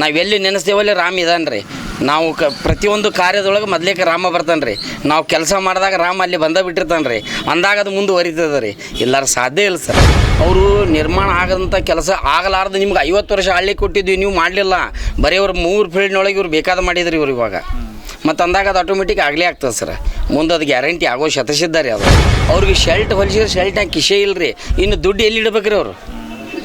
ನಾವೆಲ್ಲಿ ನೆನೆಸ್ತೇವಲ್ಲಿ ರಾಮ ಇದಾನೆ ರೀ ನಾವು ಕ ಪ್ರತಿಯೊಂದು ಕಾರ್ಯದೊಳಗೆ ಮೊದಲೇಕ ರಾಮ ಬರ್ತಾನೆ ರೀ ನಾವು ಕೆಲಸ ಮಾಡಿದಾಗ ರಾಮ ಅಲ್ಲಿ ಬಂದ ಬಿಟ್ಟಿರ್ತಾನೆ ರೀ ಅಂದಾಗ ಅದು ಮುಂದುವರಿತದೆ ರೀ ಎಲ್ಲರೂ ಸಾಧ್ಯ ಇಲ್ಲ ಸರ್. ಅವರು ನಿರ್ಮಾಣ ಆಗದಂಥ ಕೆಲಸ ಆಗಲಾರ್ದು ನಿಮ್ಗೆ ಐವತ್ತು ವರ್ಷ ಹಳ್ಳಿ ಕೊಟ್ಟಿದ್ವಿ, ನೀವು ಮಾಡಲಿಲ್ಲ. ಬರೀ ಅವ್ರು ಮೂರು ಫೀಲ್ಡ್ನೊಳಗೆ ಇವ್ರು ಬೇಕಾದ ಮಾಡಿದ್ರಿ ಇವ್ರು ಇವಾಗ. ಮತ್ತು ಅಂದಾಗ ಅದು ಆಟೋಮೆಟಿಕ್ ಆಗಲೇ ಆಗ್ತದೆ ಸರ್. ಮುಂದೆ ಅದು ಗ್ಯಾರಂಟಿ ಆಗೋ ಶತಸಿದ್ದಾರೆ ಅದು. ಅವ್ರಿಗೆ ಶೆಲ್ಟ್ ಹೊಲಿಸಿದ್ರೆ ಶೆಲ್ಟ್ನಾಗ ಕಿಶೆ ಇಲ್ಲ ರೀ ಇನ್ನು ದುಡ್ಡು ಎಲ್ಲಿ ಇಡಬೇಕ್ರಿ ಅವರು?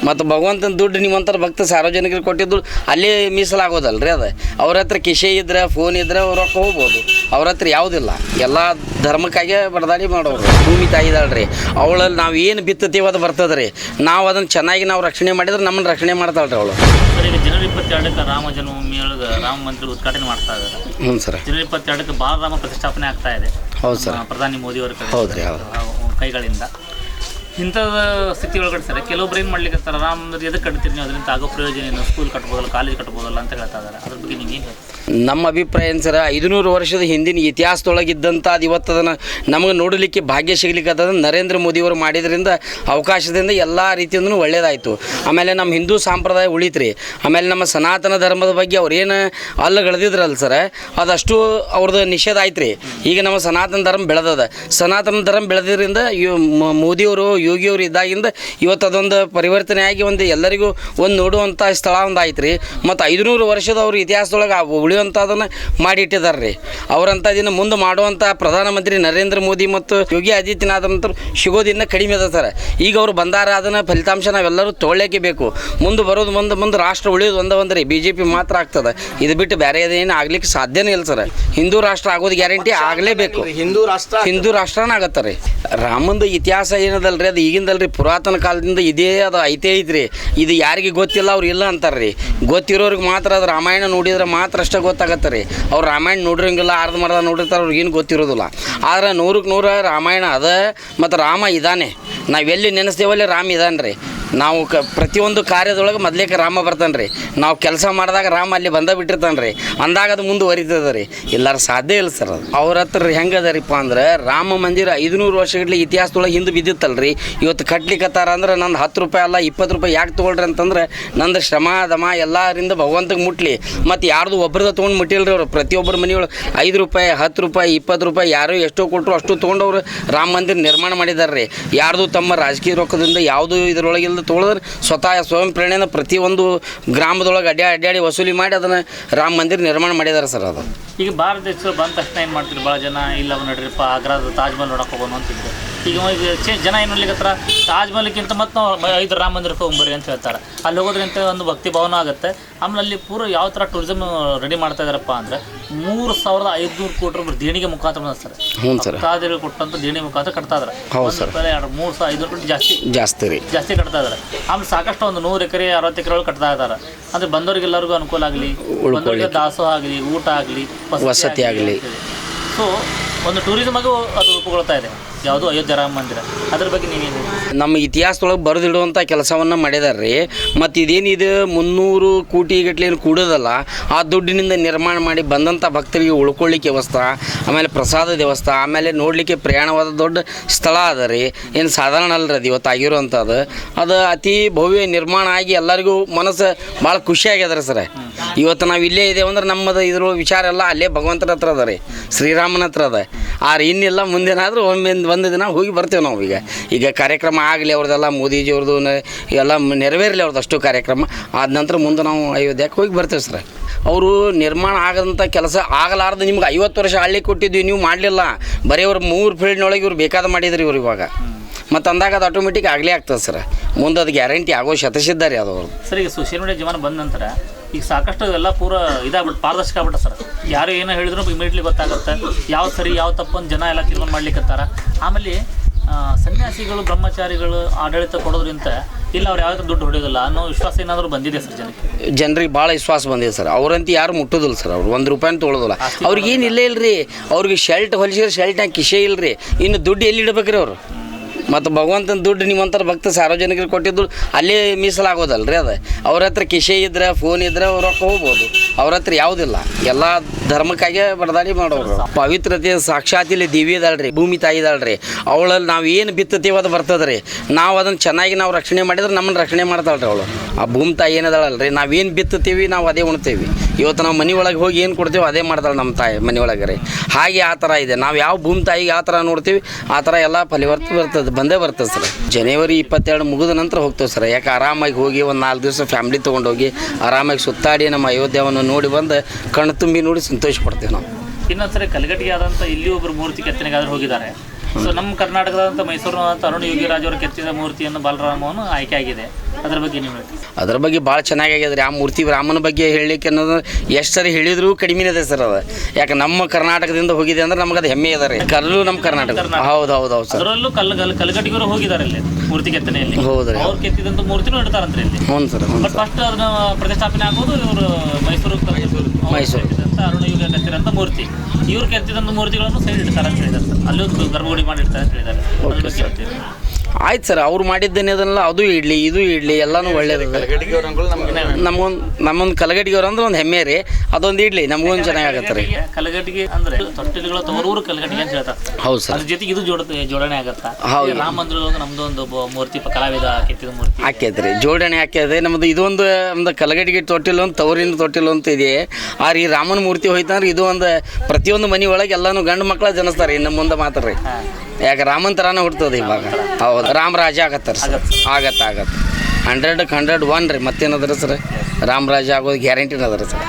ಮತ್ತು ಭಗವಂತನ ದುಡ್ಡು ನಿಮ್ಮಂತರ ಭಕ್ತ ಸಾರ್ವಜನಿಕರಿಗೆ ಕೊಟ್ಟಿದ್ದು ಅಲ್ಲೇ ಮೀಸಲಾಗೋದಲ್ಲ ರೀ ಅದು. ಅವ್ರ ಹತ್ರ ಕಿಶೆ ಇದ್ರೆ ಫೋನ್ ಇದ್ರೆ ಅವ್ರ ರೊಕ್ಕ ಹೋಗ್ಬೋದು. ಅವ್ರ ಹತ್ರ ಯಾವುದಿಲ್ಲ. ಎಲ್ಲ ಧರ್ಮಕ್ಕಾಗೆ ಬಡದಾಡಿ ಮಾಡೋರು. ಭೂಮಿ ತಾಯಿದಾಳ್ರಿ ಅವಳಲ್ಲಿ ನಾವು ಏನು ಬಿತ್ತತೀವಿ ಅದು ಬರ್ತದೆ ರೀ ನಾವು ಅದನ್ನು ಚೆನ್ನಾಗಿ ನಾವು ರಕ್ಷಣೆ ಮಾಡಿದ್ರೆ ನಮ್ಮನ್ನು ರಕ್ಷಣೆ ಮಾಡ್ತಾಳೆ ರೀ ಅವಳು ಈಗ ಜನವರಿ ಇಪ್ಪತ್ತೆರಡಕ್ಕೆ ರಾಮ ಜನ್ಮಭೂಮಿ ಒಳಗೆ ರಾಮ ಮಂದಿರ ಉದ್ಘಾಟನೆ ಮಾಡ್ತಾ ಇದ್ದಾರೆ ಹ್ಞೂ ಸರ್. ಜನವರಿ ಇಪ್ಪತ್ತೆರಡಕ್ಕೆ ಬಾಲರಾಮ ಪ್ರತಿಷ್ಠಾಪನೆ ಆಗ್ತಾ ಇದೆ. ಹೌದು ಸರ್. ಪ್ರಧಾನಿ ಮೋದಿಯವರ ಕಡೆ. ಹೌದು ರೀ ಹೌದು. ಅವ್ರ ಕೈಗಳಿಂದ. ಇಂಥದ ಸ್ಥಿತಿ ಒಳಗಡೆ ಸರ್, ಕೆಲವೊಬ್ರು ಏನು ಮಾಡ್ಲಿಕ್ಕೆ ಸರ್ ಮಂದಿರ ಎದಕ್ಕೆ ಕಟ್ತೀರಿ ನೀವು ಅದರಿಂದ ಆಗೋ ಪ್ರಯೋಜನ ಏನು ಸ್ಕೂಲ್ ಕಟ್ಬೋದಲ್ಲ ಕಾಲೇಜ್ ಕಟ್ಬೋದಲ್ಲ ಅಂತ ಹೇಳ್ತಾ ಇದ್ದಾರೆ. ಅದ್ರ ಬಗ್ಗೆ ನಿಮಗೆ ನಮ್ಮ ಅಭಿಪ್ರಾಯ ಏನು ಸರ, ಐದುನೂರು ವರ್ಷದ ಹಿಂದಿನ ಇತಿಹಾಸದೊಳಗಿದ್ದಂಥ ಅದು ಇವತ್ತು ಅದನ್ನು ನಮಗೆ ನೋಡಲಿಕ್ಕೆ ಭಾಗ್ಯ ಸಿಗ್ಲಿಕ್ಕೆ ನರೇಂದ್ರ ಮೋದಿಯವರು ಮಾಡಿದ್ರಿಂದ ಅವಕಾಶದಿಂದ ಎಲ್ಲ ರೀತಿಯಿಂದ ಒಳ್ಳೇದಾಯಿತು. ಆಮೇಲೆ ನಮ್ಮ ಹಿಂದೂ ಸಂಪ್ರದಾಯ ಉಳಿತ್ರಿ. ಆಮೇಲೆ ನಮ್ಮ ಸನಾತನ ಧರ್ಮದ ಬಗ್ಗೆ ಅವ್ರೇನು ಏನು ಅಲ್ಲಗಳೆದಿದ್ರಲ್ಲ ಸರ, ಅದಷ್ಟು ಅವ್ರದ್ದು ನಿಷೇಧ ಆಯ್ತು ರೀ ಈಗ ನಮ್ಮ ಸನಾತನ ಧರ್ಮ ಬೆಳೆದದ. ಸನಾತನ ಧರ್ಮ ಬೆಳೆದ್ರಿಂದ ಮೋದಿಯವರು ಯೋಗಿಯವರು ಇದ್ದಾಗಿಂದ ಇವತ್ತು ಅದೊಂದು ಪರಿವರ್ತನೆ ಆಗಿ ಒಂದು ಎಲ್ಲರಿಗೂ ಒಂದು ನೋಡುವಂಥ ಸ್ಥಳ ಒಂದು ಆಯ್ತು ರೀ ಮತ್ತು ಐದುನೂರು ವರ್ಷದ ಅವ್ರ ಇತಿಹಾಸದೊಳಗೆ ಉಳಿಯುವಂಥದ್ದನ್ನು ಮಾಡಿಟ್ಟಿದ್ದಾರೆ ರೀ ಅವರಂಥ ದಿನ ಮುಂದೆ ಮಾಡುವಂಥ ಪ್ರಧಾನಮಂತ್ರಿ ನರೇಂದ್ರ ಮೋದಿ ಮತ್ತು ಯೋಗಿ ಆದಿತ್ಯನಾಥ್ ಸಿಗೋದಿನ್ನ ಕಡಿಮೆ ಅದ ಸರ್. ಈಗ ಅವರು ಬಂದಾರ ಅದನ್ನು ಫಲಿತಾಂಶ ನಾವೆಲ್ಲರೂ ತೊಗೊಳ್ಳೇಕೆ ಬೇಕು. ಮುಂದೆ ಬರೋದು ಮುಂದೆ ಮುಂದೆ ರಾಷ್ಟ್ರ ಉಳಿಯೋದು ಒಂದ ಒಂದು ರೀ ಬಿ ಜೆ ಪಿ ಮಾತ್ರ ಆಗ್ತದೆ. ಇದು ಬಿಟ್ಟು ಬೇರೆ ಏನು ಆಗ್ಲಿಕ್ಕೆ ಸಾಧ್ಯನೇ ಇಲ್ಲ ಸರ್. ಹಿಂದೂ ರಾಷ್ಟ್ರ ಆಗೋದು ಗ್ಯಾರಂಟಿ ಆಗಲೇಬೇಕು. ಹಿಂದೂ ರಾಷ್ಟ್ರ ಹಿಂದೂ ರಾಷ್ಟ್ರನ ಆಗತ್ತೆ ರೀ. ರಾಮಂದು ಇತಿಹಾಸ ಏನದಲ್ರಿ? ಅದು ಈಗಿಂದಲ್ರಿ ಪುರಾತನ ಕಾಲದಿಂದ ಇದೇ ಅದು ಐತೆ ಐತ್ರಿ. ಇದು ಯಾರಿಗೆ ಗೊತ್ತಿಲ್ಲ, ಅವ್ರು ಇಲ್ಲ ಅಂತಾರೆ ರೀ ಗೊತ್ತಿರೋರಿಗೆ ಮಾತ್ರ ಅದು ರಾಮಾಯಣ ನೋಡಿದ್ರೆ ಮಾತ್ರ ಅಷ್ಟೇ ಗೊತ್ತಾಗತ್ತೆ ರೀ ಅವ್ರು ರಾಮಾಯಣ ನೋಡಿರಂಗಿಲ್ಲ ಅರ್ಧ ಮರ್ಧ ನೋಡಿರ್ತಾರೆ, ಅವ್ರಿಗೇನು ಗೊತ್ತಿರೋದಿಲ್ಲ. ಆದ್ರೆ ನೂರಕ್ಕೆ ನೂರ ರಾಮಾಯಣ ಅದ, ಮತ್ತು ರಾಮ ಇದ್ದಾನೆ ನಾವೆಲ್ಲಿ ನೆನೆಸ್ತೇವಲ್ಲಿ ರಾಮ ಇದ್ದಾನೆ ರೀ ನಾವು ಕ ಪ್ರತಿಯೊಂದು ಕಾರ್ಯದೊಳಗೆ ಮೊದ್ಲೇಕ ರಾಮ ಬರ್ತಾನೆ ರೀ ನಾವು ಕೆಲಸ ಮಾಡಿದಾಗ ರಾಮ ಅಲ್ಲಿ ಬಂದ ಬಿಟ್ಟಿರ್ತಾನೆ ರೀ ಅಂದಾಗ ಅದು ಮುಂದುವರಿತದೆ ರೀ ಎಲ್ಲರ ಸಾಧ್ಯ ಇಲ್ಲ ಸರ್ ಅದು. ಅವ್ರ ಹತ್ರ ಹೆಂಗೆ ಅದರಿಪ್ಪ ಅಂದ್ರೆ ರಾಮ ಮಂದಿರ ಐದುನೂರು ವರ್ಷಗಟ್ಟಲೆ ಇತಿಹಾಸದೊಳಗೆ ಹಿಂದೆ ಬಿದ್ದಿತ್ತಲ್ಲ ರೀ ಇವತ್ತು ಕಟ್ಲಿಕ್ಕತ್ತಾರ ಅಂದ್ರೆ ನಂದು ಹತ್ತು ರೂಪಾಯಿ ಅಲ್ಲ, ಇಪ್ಪತ್ತು ರೂಪಾಯಿ ಯಾಕೆ ತೊಗೊಳ್ರಿ ಅಂತಂದ್ರೆ ನಂದು ಶ್ರಮ, ದಮ ಎಲ್ಲರಿಂದ ಭಗವಂತಗೆ ಮುಟ್ಲಿ. ಮತ್ತು ಯಾರ್ದು ಒಬ್ರದ ತೊಗೊಂಡು ಮುಟ್ಟಿಲ್ಲ ರೀ ಅವರು. ಪ್ರತಿಯೊಬ್ಬರ ಮನೆಯೊಳಗೆ ಐದು ರೂಪಾಯಿ, ಹತ್ತು ರೂಪಾಯಿ, ಇಪ್ಪತ್ತು ರೂಪಾಯಿ ಯಾರು ಎಷ್ಟೋ ಕೊಟ್ಟರು ಅಷ್ಟು ತೊಗೊಂಡವ್ರು ರಾಮ ಮಂದಿರ ನಿರ್ಮಾಣ ಮಾಡಿದ್ದಾರೆ ರೀ ಯಾರ್ದು ತಮ್ಮ ರಾಜಕೀಯ ರೊಕ್ಕದಿಂದ ಯಾವುದೂ ಯಾವುದು ಇದರೊಳಗಿಂದ ತೊಗೊಳಿದ್ರೆ. ಸ್ವತಃ ಸ್ವಯಂ ಪ್ರೇರಣೆನ ಪ್ರತಿಯೊಂದು ಗ್ರಾಮದೊಳಗೆ ಅಡ್ಡ ಅಡ್ಡಾಡಿ ವಸೂಲಿ ಮಾಡಿ ಅದನ್ನು ರಾಮ ಮಂದಿರ ನಿರ್ಮಾಣ ಮಾಡಿದ್ದಾರೆ ಸರ್ ಅದು. ಈಗ ಭಾರತ ದೇಶ ಬಂದ ತಕ್ಷಣ ಏನು ಮಾಡ್ತಿದ್ರು? ಭಾಳ ಜನ, ಇಲ್ಲ ನೋಡ್ರಿಪ್ಪ ಆಗ್ರಾದ ತಾಜ್ಮಹಲ್ ನೋಡಕ್ಕೆ ಹೋಗೋಣ ಅಂತಿದ್ರು. ಈಗ ಚೇಂಜ್ ಚೆ ಜನ ಏನು ಹತ್ರ? ತಾಜ್ ಮಹಲ್ಗಿಂತ ಮತ್ತೆ ನಾವು ಐದು ರಾಮ ಮಂದಿರಕ್ಕೆ ಹೋಗ್ಬರಿ ಅಂತ ಹೇಳ್ತಾರೆ. ಅಲ್ಲಿ ಹೋಗೋದ್ರಿಂದ ಒಂದು ಭಕ್ತಿ ಭಾವನ ಆಗುತ್ತೆ. ಆಮೇಲೆ ಅಲ್ಲಿ ಪೂರ ಯಾವ ಥರ ಟೂರಿಸಮ್ ರೆಡಿ ಮಾಡ್ತಾ ಇದಾರಪ್ಪ ಅಂದರೆ ಮೂರು ಸಾವಿರದ ಐದುನೂರು ಕೋಟಿ ರೂಪಾಯಿ ದೇಣಿಗೆ ಮುಖಾಂತರ ಹ್ಞೂ ಸರ್. ಭಕ್ತಾದಿಗಳು ಕೊಟ್ಟಂತ ದೇಣಿಗೆ ಮುಖಾಂತರ ಕಟ್ತಾ ಇದಾರೆ. ಹೌದು ಸರ್. ರೂಪಾಯಿ ಎರಡು ಮೂರು ಸಾವಿರ ಐದುನೂರು ಕೋಟಿ ಜಾಸ್ತಿ. ಜಾಸ್ತಿ ರೀ. ಜಾಸ್ತಿ ಕಟ್ತಾ ಇದಾರೆ. ಆಮೇಲೆ ಸಾಕಷ್ಟು ಒಂದು ನೂರು ಎಕರೆ ಅರವತ್ತು ಎಕರೆ ಒಳಗೆ ಕಟ್ತಾ ಇದ್ದಾರೆ ಅಂದ್ರೆ ಬಂದವರಿಗೆಲ್ಲರಿಗೂ ಅನುಕೂಲ ಆಗಲಿ ಬಂದವರಿಗೆ ದಾಸೋಹ ಆಗಲಿ ಊಟ ಆಗಲಿ ವಸತಿ ಆಗಲಿ ಸೊ ಒಂದು ಟೂರಿಸಮ್ ಆಗೂ ಅದು ರೂಪುಗೊಳ್ತಾ ಇದೆ. ಯಾವುದು ಅಯೋಧ್ಯೆ ರಾಮ ಮಂದಿರ. ಅದ್ರ ಬಗ್ಗೆ ನೀವೇನು ನಮ್ಮ ಇತಿಹಾಸದೊಳಗೆ ಬರೆದಿಡುವಂಥ ಕೆಲಸವನ್ನು ಮಾಡಿದಾರೆ ರೀ ಮತ್ತು ಇದೇನಿದೆ ಮುನ್ನೂರು ಕೋಟಿ ಗಟ್ಟಲೆ ಏನು ಕೂಡೋದಲ್ಲ ಆ ದುಡ್ಡಿನಿಂದ ನಿರ್ಮಾಣ ಮಾಡಿ ಬಂದಂಥ ಭಕ್ತರಿಗೆ ಉಳ್ಕೊಳ್ಳಿಕ್ಕೆ ವ್ಯವಸ್ಥೆ ಆಮೇಲೆ ಪ್ರಸಾದ ವ್ಯವಸ್ಥೆ ಆಮೇಲೆ ನೋಡಲಿಕ್ಕೆ ಪ್ರಯಾಣವಾದ ದೊಡ್ಡ ಸ್ಥಳ ಅದ ರೀ. ಏನು ಸಾಧಾರಣ ಅಲ್ರಿ ಅದು ಇವತ್ತು ಆಗಿರುವಂಥದ್ದು. ಅದು ಅತಿ ಭವ್ಯ ನಿರ್ಮಾಣ ಆಗಿ ಎಲ್ಲರಿಗೂ ಮನಸ್ಸು ಭಾಳ ಖುಷಿಯಾಗ್ಯದ ಆಗ್ಯದ ರೀ ಸರ್. ಇವತ್ತು ನಾವು ಇಲ್ಲೇ ಇದೇವಂದ್ರೆ ನಮ್ಮದು ಇದ್ರ ವಿಚಾರ ಎಲ್ಲ ಅಲ್ಲೇ ಭಗವಂತನ ಹತ್ರ ಅದ ರೀ ಶ್ರೀರಾಮನ ಹತ್ರ ಅದ. ಆದ್ರೆ ಇನ್ನಿಲ್ಲ, ಮುಂದೇನಾದರೂ ಒಮ್ಮೆ ಒಂದು ದಿನ ಹೋಗಿ ಬರ್ತೇವೆ ನಾವು ಈಗ. ಈಗ ಕಾರ್ಯಕ್ರಮ ಆಗಲಿ ಅವ್ರದ್ದೆಲ್ಲ ಮೋದಿಜಿಯವ್ರದ್ದು ಎಲ್ಲ ನೆರವೇರಲಿ ಅವ್ರದ್ದು ಅಷ್ಟು ಕಾರ್ಯಕ್ರಮ. ಆದ ನಂತರ ಮುಂದೆ ನಾವು ಅಯೋಧ್ಯಕ್ಕೆ ಹೋಗಿ ಬರ್ತೇವೆ ಸರ್. ಅವರು ನಿರ್ಮಾಣ ಆಗದಂಥ ಕೆಲಸ ಆಗಲಾರ್ದು ನಿಮ್ಗೆ ಐವತ್ತು ವರ್ಷ ಹಳ್ಳಿ ಕೊಟ್ಟಿದ್ವಿ, ನೀವು ಮಾಡಲಿಲ್ಲ. ಬರೀ ಅವ್ರ ಮೂರು ಫೀಲ್ಡ್ನೊಳಗೆ ಇವ್ರು ಬೇಕಾದ ಮಾಡಿದ್ರಿ ಇವ್ರು ಇವಾಗ. ಮತ್ತು ಅಂದಾಗ ಅದು ಆಟೋಮೆಟಿಕ್ ಆಗಲೇ ಆಗ್ತದೆ ಸರ್. ಮುಂದೆ ಅದು ಗ್ಯಾರಂಟಿ ಆಗೋ ಶತಸಿದ್ಧ ರೀ ಅದು ಸರ್, ಈಗ ಸೋಷಿಯಲ್ ಮೀಡಿಯಾ ಬಂದ ನಂತರ ಈಗ ಸಾಕಷ್ಟು ಎಲ್ಲ ಪೂರ ಇದಾಗ್ಬಿಟ್ಟು ಪಾರದರ್ಶಕ ಆಗ್ಬಿಟ್ಟ ಸರ್. ಯಾರು ಏನೋ ಹೇಳಿದ್ರು ಇಮಿಡಿಯೇಟ್ಲಿ ಗೊತ್ತಾಗುತ್ತೆ. ಯಾವ ಸರಿ ಯಾವ ತಪ್ಪು ಅಂತ ಜನ ಎಲ್ಲ ತೀರ್ಮಾನ ಮಾಡ್ಲಿಕ್ಕತ್ತಾರ ಆಮೇಲೆ ಸನ್ಯಾಸಿಗಳು ಬ್ರಹ್ಮಚಾರಿಗಳು ಆಡಳಿತ ಕೊಡೋದ್ರಿಂದ ಇಲ್ಲ ಅವ್ರು ಯಾವ್ದು ದುಡ್ಡು ಹೊಡೆಯೋದಿಲ್ಲ ಅನ್ನೋ ವಿಶ್ವಾಸ ಏನಾದರೂ ಬಂದಿದೆ ಸರ್ ಜನಕ್ಕೆ? ಜನರಿಗೆ ಭಾಳ ವಿಶ್ವಾಸ ಬಂದಿದೆ ಸರ್. ಅವರಂತೂ ಯಾರು ಮುಟ್ಟೋದಿಲ್ಲ ಸರ್ ಅವ್ರು. ಒಂದು ರೂಪಾಯಿ ತೊಗೊಳೋದಿಲ್ಲ. ಅವ್ರಿಗೆ ಏನು ಇಲ್ಲೇ ಇಲ್ರಿ. ಅವ್ರಿಗೆ ಶೆಲ್ಟ್ ಹೊಲಿಸಿದ್ರೆ ಶೆಲ್ಟ್ನಾಗ ಕಿಶೆ ಇಲ್ರಿ. ಇನ್ನು ದುಡ್ಡು ಎಲ್ಲಿ ಇಡಬೇಕ್ರಿ ಅವರು? ಮತ್ತು ಭಗವಂತನ ದುಡ್ಡು ನಿಮ್ಮಂತರ ಭಕ್ತ ಸಾರ್ವಜನಿಕರಿಗೆ ಕೊಟ್ಟಿದ್ದು ಅಲ್ಲೇ ಮೀಸಲಾಗೋದಲ್ಲ ರೀ ಅದು. ಅವ್ರ ಹತ್ರ ಕಿಶೆ ಇದ್ರೆ ಫೋನ್ ಇದ್ರೆ ಅವ್ರ ರೊಕ್ಕ ಹೋಗ್ಬೋದು. ಅವ್ರ ಹತ್ರ ಯಾವುದಿಲ್ಲ. ಎಲ್ಲ ಧರ್ಮಕ್ಕಾಗೆ ಬಡದಾಡಿ ಮಾಡೋರು. ಪವಿತ್ರತೆ ಸಾಕ್ಷಾತ್ ಇಲ್ಲಿ ದೇವಿ ಇದಾಳ್ರಿ ಭೂಮಿ ತಾಯಿ ಇದಾಳ್ರಿ ಅವಳಲ್ಲಿ ನಾವು ಏನು ಬಿತ್ತತೀವಿ ಅದು ಬರ್ತದೆ ರೀ ನಾವು ಅದನ್ನು ಚೆನ್ನಾಗಿ ನಾವು ರಕ್ಷಣೆ ಮಾಡಿದ್ರೆ ನಮ್ಮನ್ನು ರಕ್ಷಣೆ ಮಾಡ್ತಾಳ್ರಿ ಅವಳು. ಆ ಭೂಮಿ ತಾಯಿ ಏನದಾಳಲ್ರಿ ನಾವೇನು ಬಿತ್ತತೀವಿ ನಾವು ಅದೇ ಉಣ್ತೀವಿ. ಇವತ್ತು ನಾವು ಮನೆ ಒಳಗೆ ಹೋಗಿ ಏನು ಕೊಡ್ತೀವಿ ಅದೇ ಮಾಡ್ತಾಳೆ ನಮ್ಮ ತಾಯಿ ಮನೆ ಒಳಗೆ ರೀ. ಹಾಗೆ ಆ ಥರ ಇದೆ. ನಾವು ಯಾವ ಭೂಮಿ ತಾಯಿಗೆ ಯಾವ ಥರ ನೋಡ್ತೀವಿ, ಆ ಥರ ಎಲ್ಲ ಫಲಿವರ್ತ ಬರ್ತದೆ, ಬಂದೇ ಬರ್ತದೆ ಸರ್. ಜನವರಿ ಇಪ್ಪತ್ತೆರಡು ಮುಗಿದ ನಂತರ ಹೋಗ್ತೇವೆ ಸರ್. ಯಾಕೆ ಆರಾಮಾಗಿ ಹೋಗಿ ಒಂದು ನಾಲ್ಕು ದಿವಸ ಫ್ಯಾಮ್ಲಿ ತೊಗೊಂಡೋಗಿ ಆರಾಮಾಗಿ ಸುತ್ತಾಡಿ ನಮ್ಮ ಅಯೋಧ್ಯವನ್ನು ನೋಡಿ ಬಂದು ಕಣ್ಣು ತುಂಬಿ ನೋಡಿ ಸಂತೋಷ ಪಡ್ತೇವೆ ನಾವು. ಇನ್ನೊಂದ್ಸರಿ ಕಲಗಟ್ಟಿಗೆ ಆದಂಥ ಇಲ್ಲಿ ಒಬ್ಬರು ಮೂರ್ತಿ ಕೆತ್ತನೆಗಾದ್ರೂ ಹೋಗಿದ್ದಾರೆ. ಸೊ ನಮ್ಮ ಕರ್ನಾಟಕದಂಥ ಮೈಸೂರಿನಂತ ಅರುಣ್ ಯೋಗಿರಾಜ್ ಅವರು ಕೆತ್ತಿದ ಮೂರ್ತಿಯನ್ನು ಬಾಲರಾಮವನ್ನು ಆಯ್ಕೆ ಆಗಿದೆ. ಅದ್ರ ಬಗ್ಗೆ ನೀವು ಅದ್ರ ಬಗ್ಗೆ ಭಾಳ ಚೆನ್ನಾಗಿ ರೀ. ಆ ಮೂರ್ತಿ ರಾಮನ ಬಗ್ಗೆ ಹೇಳಲಿಕ್ಕೆ ಅನ್ನೋದು ಎಷ್ಟು ಸರಿ ಹೇಳಿದ್ರು ಕಡಿಮೆ ಇದೆ ಸರ್ ಅದು. ಯಾಕೆ ನಮ್ಮ ಕರ್ನಾಟಕದಿಂದ ಹೋಗಿದೆ ಅಂದ್ರೆ ನಮ್ಗೆ ಅದು ಹೆಮ್ಮೆ ಅದ ರೀ. ಕಲ್ಲು ನಮ್ಮ ಕರ್ನಾಟಕ. ಹೌದು ಹೌದು ಹೌದು ಸರ್. ಅದರಲ್ಲೂ ಕಲ್ ಕಲ್ ಕಲ್ಗಟ್ಟಿಗರು ಹೋಗಿದ್ದಾರೆ ಇಲ್ಲಿ ಮೂರ್ತಿ ಕೆತ್ತನೆಯಲ್ಲಿ. ಹೌದು ರೀ ಅವ್ರು ಕೆತ್ತಿದಂತ ಮೂರ್ತಿನೂ ಇಡ್ತಾರಂತ್ರಿ ಇಲ್ಲಿ. ಹ್ಞೂ ಸರ್ ಹ್ಞೂ ಬಟ್ ಫಸ್ಟ್ ಅದನ್ನ ಪ್ರತಿಷ್ಠಾಪನೆ ಆಗೋದು ಇವರು ಮೈಸೂರು ಮೈಸೂರು. ಕೆತ್ತಿದಂತ ಅರುಣ ಯುಗ ಕೆತ್ತಿರಂತ ಮೂರ್ತಿ. ಇವ್ರು ಕೆತ್ತಿದಂತ ಮೂರ್ತಿಗಳನ್ನು ಸೈಡ್ ಇಡ್ತಾರೆ ಅಂತ ಹೇಳಿದ್ದಾರೆ ಸರ್. ಅಲ್ಲಿ ಒಂದು ಗರ್ಭಗುಡಿ ಮಾಡಿರ್ತಾರೆ ಅಂತ ಹೇಳಿದ್ದಾರೆ. ಅದ್ರ ಬಗ್ಗೆ ಹೇಳ್ತೀವಿ. ಆಯ್ತು ಸರ್ ಅವ್ರು ಮಾಡಿದ್ದೇನೆ ಅದನ್ನೆಲ್ಲ ಅದು ಇಡ್ಲಿ ಇದು ಇಡ್ಲಿ ಎಲ್ಲಾನು ಒಳ್ಳೇದು. ನಮಗೊಂದು ನಮ್ಮೊಂದು ಕಲಗಟ್ಟಿಗೆವ್ರು ಅಂದ್ರೆ ಒಂದು ಹೆಮ್ಮೆ ರೀ. ಅದೊಂದು ಇಡ್ಲಿ ನಮಗೊಂದು ಚೆನ್ನಾಗಾಗತ್ತೆ ರೀ. ಕಲಗಟ್ಟಿಗೆ ಅಂದ್ರೆ ತೊಟ್ಟಿಲುಗಳ ತವರೂರು ಕಲಗಟ್ಟಿಗೆ ಅಂತ ಹೇಳ್ತಾರೆ. ಹೌದು ಸರ್. ಅದ್ರ ಜೊತೆಗೆ ಇದು ಜೋಡ ಜೋಡಣೆ ಆಗತ್ತಾ? ಹೌದು. ರಾಮ ನಮ್ದು ಒಂದು ಮೂರ್ತಿ ಕಲಾವಿದ ಕೆತ್ತಿದ ಮೂರ್ತಿ. ಹಾಕೈತೆ ರೀ ಜೋಡಣೆ ಹಾಕ್ಯದೆ ನಮ್ದು ಇದೊಂದು ಒಂದು ಕಲಗಡಿಗೆ ತೊಟ್ಟಿಲು ಒಂದು ತವರಿನ ತೊಟ್ಟಿಲು ಅಂತ ಇದೆ. ಆ ರೀ ರಾಮನ ಮೂರ್ತಿ ಹೋಯ್ತಂದ್ರೆ ಇದು ಒಂದು ಪ್ರತಿಯೊಂದು ಮನೆ ಒಳಗೆ ಎಲ್ಲಾನು ಗಂಡು ಮಕ್ಕಳ ಜನಿಸ್ತಾರೆ ಇನ್ನು ಮುಂದೆ ಮಾತ್ರ ರೀ. ಯಾಕೆ ರಾಮನ್ ಥರಾನೇ ಹುಡ್ತದೆ ಇವಾಗ. ಹೌದು. ರಾಮ ರಾಜ ಆಗತ್ತಾರೆ ಸರ್. ಆಗತ್ತೆ ಆಗತ್ತೆ ಹಂಡ್ರೆಡ್ಗೆ ಹಂಡ್ರೆಡ್ ಒನ್ ರೀ ಮತ್ತೇನದ್ರ ಸರ್? ರಾಮರಾಜ ಆಗೋದು ಗ್ಯಾರಂಟಿನ ರೀ ಸರ್.